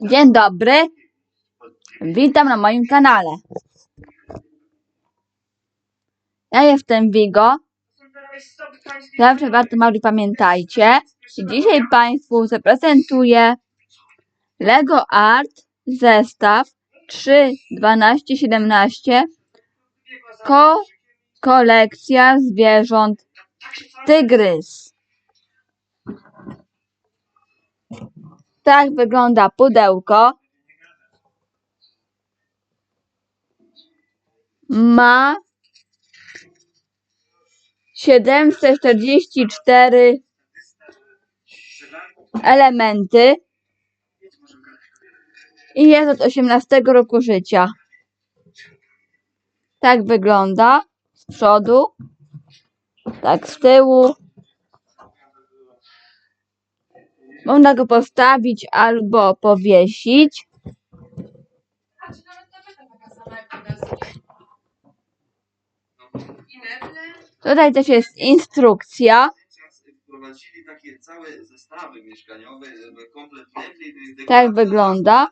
Dzień dobry, witam na moim kanale. Ja jestem Vigo. Zawsze warto Mauri pamiętajcie. I dzisiaj Państwu zaprezentuję Lego Art zestaw 3, 12, 17 ko kolekcja zwierząt tygrys. Tak wygląda pudełko. Ma 744 elementy i jest od 18 roku życia. Tak wygląda z przodu, tak z tyłu. Można go postawić albo powiesić. Tutaj też jest instrukcja. Wprowadzili takie całe zestawy mieszkaniowe, komplet Tak wygląda.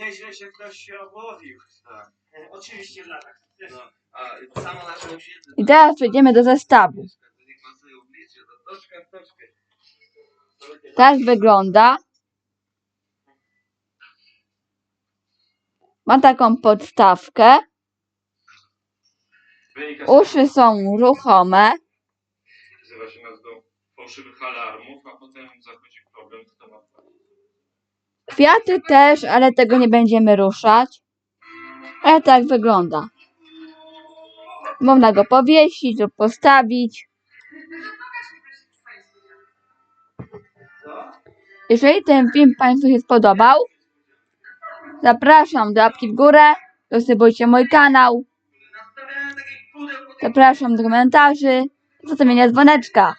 Nieźle się ktoś się Oczywiście w latach. I teraz przejdziemy do zestawu. Tak wygląda. Ma taką podstawkę. Uszy są ruchome. Wzywa się nas do fałszywych alarmów, a potem zachodzi problem, kto ma Kwiaty też, ale tego nie będziemy ruszać. Ale tak wygląda. Można go powiesić lub postawić. Jeżeli ten film Państwu się spodobał, zapraszam do łapki w górę, subskrybujcie mój kanał, zapraszam do komentarzy, zostawienia dzwoneczka.